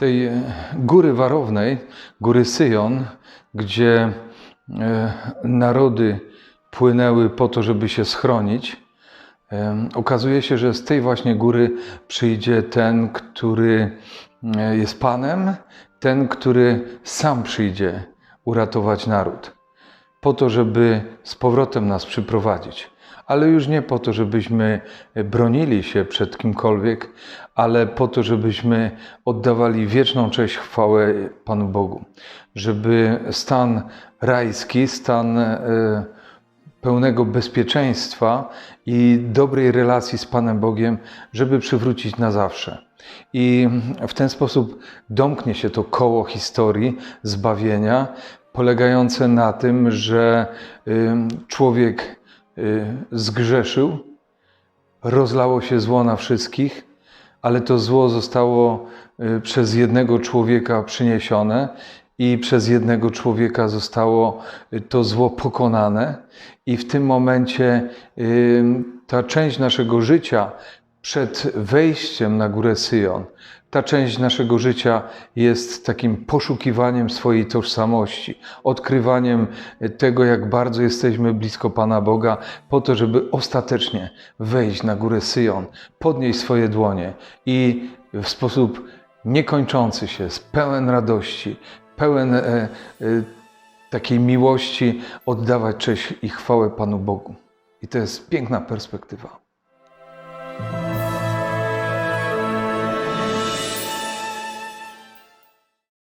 tej e, góry warownej, góry Syjon, gdzie e, narody płynęły po to, żeby się schronić, okazuje się, że z tej właśnie góry przyjdzie ten, który e, jest Panem, ten, który sam przyjdzie uratować naród, po to, żeby z powrotem nas przyprowadzić. Ale już nie po to, żebyśmy bronili się przed kimkolwiek, ale po to, żebyśmy oddawali wieczną cześć, chwałę Panu Bogu. Żeby stan rajski, stan e, pełnego bezpieczeństwa i dobrej relacji z Panem Bogiem, żeby przywrócić na zawsze. I w ten sposób domknie się to koło historii zbawienia, polegające na tym, że y, człowiek zgrzeszył, rozlało się zło na wszystkich, ale to zło zostało y, przez jednego człowieka przyniesione i przez jednego człowieka zostało y, to zło pokonane. I w tym momencie y, ta część naszego życia przed wejściem na górę Syjon, ta część naszego życia jest takim poszukiwaniem swojej tożsamości, odkrywaniem tego, jak bardzo jesteśmy blisko Pana Boga, po to, żeby ostatecznie wejść na górę Syjon, podnieść swoje dłonie i w sposób niekończący się, pełen radości, pełen e, e, takiej miłości oddawać cześć i chwałę Panu Bogu. I to jest piękna perspektywa.